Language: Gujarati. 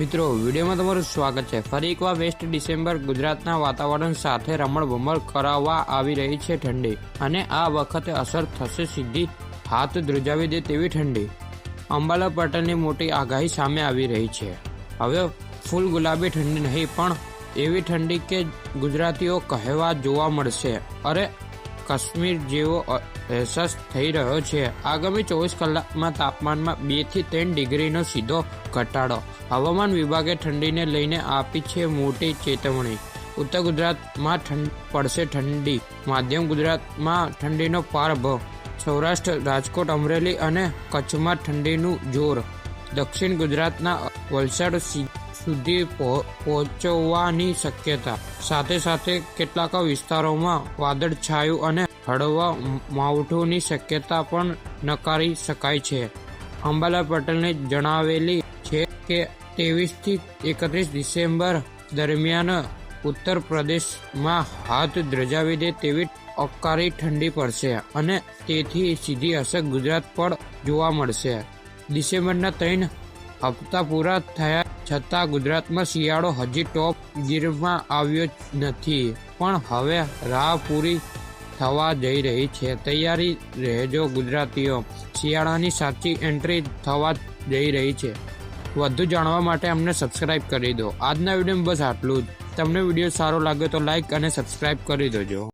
મિત્રો, વિડીયોમાં તમારું સ્વાગત છે. ફરી એકવાર વેસ્ટ ડિસેમ્બર ગુજરાતના વાતાવરણ સાથે રમણભમણ કરાવવા આવી રહી છે ઠંડી અને આ વખતે અસર થશે સીધી હાથ ધ્રુજાવી દે તેવી ઠંડી. અંબાલા પટેલની મોટી આગાહી સામે આવી રહી છે. હવે ફૂલ ગુલાબી ઠંડી નહીં, પણ એવી ઠંડી કે ગુજરાતીઓ કહેવા જોવા મળશે. અરે કાશ્મીર જેવો અહેસાસ થઈ રહ્યો છે. આગામી ચોવીસ કલાકમાં તાપમાનમાં બેથી ત્રણ ડિગ્રીનો સીધો ઘટાડો. હવામાન વિભાગે ઠંડીને લઈને આપી છે મોટી ચેતવણી. ઉત્તર ગુજરાતમાં ઠંડ પડશે ઠંડી. માધ્યમ ગુજરાતમાં ઠંડીનો પાર સૌરાષ્ટ્ર, રાજકોટ, અમરેલી અને કચ્છમાં ઠંડીનું જોર. દક્ષિણ ગુજરાતના વલસાડ સુધી પહો- પહોંચવાની શક્યતા. સાથે સાથે કેટલાક વિસ્તારોમાં વાદળછાયું અને હળવા માવઠુંની શક્યતા પણ નકારી શકાય છે. અંબાલા પટેલને જણાવેલી છે કે ત્રેવીસથી એકત્રીસ ડિસેમ્બર દરમિયાન ઉત્તર પ્રદેશમાં હાથ ધ્રજાવી દે તેવી અકારી ઠંડી પડશે અને તેથી સીધી અસર ગુજરાત પર જોવા મળશે. ડિસેમ્બરના ત્રણ હપ્તા પૂરા થયા છતાં ગુજરાતમાં શિયાળો હજી ટોપ ગીરમાં આવ્યો નથી. પણ હવે રાહ પૂરી થવા જઈ રહી છે. તૈયારી રહેજો ગુજરાતીઓ. શિયાળાની સાચી એન્ટ્રી થવા જઈ રહી છે. વધુ જાણવા માટે અમને સબસ્ક્રાઇબ કરી દો. આજના વિડીયોમાં બસ આટલું જ. તમને વીડિયો સારો લાગે તો લાઈક અને સબસ્ક્રાઇબ કરી દેજો.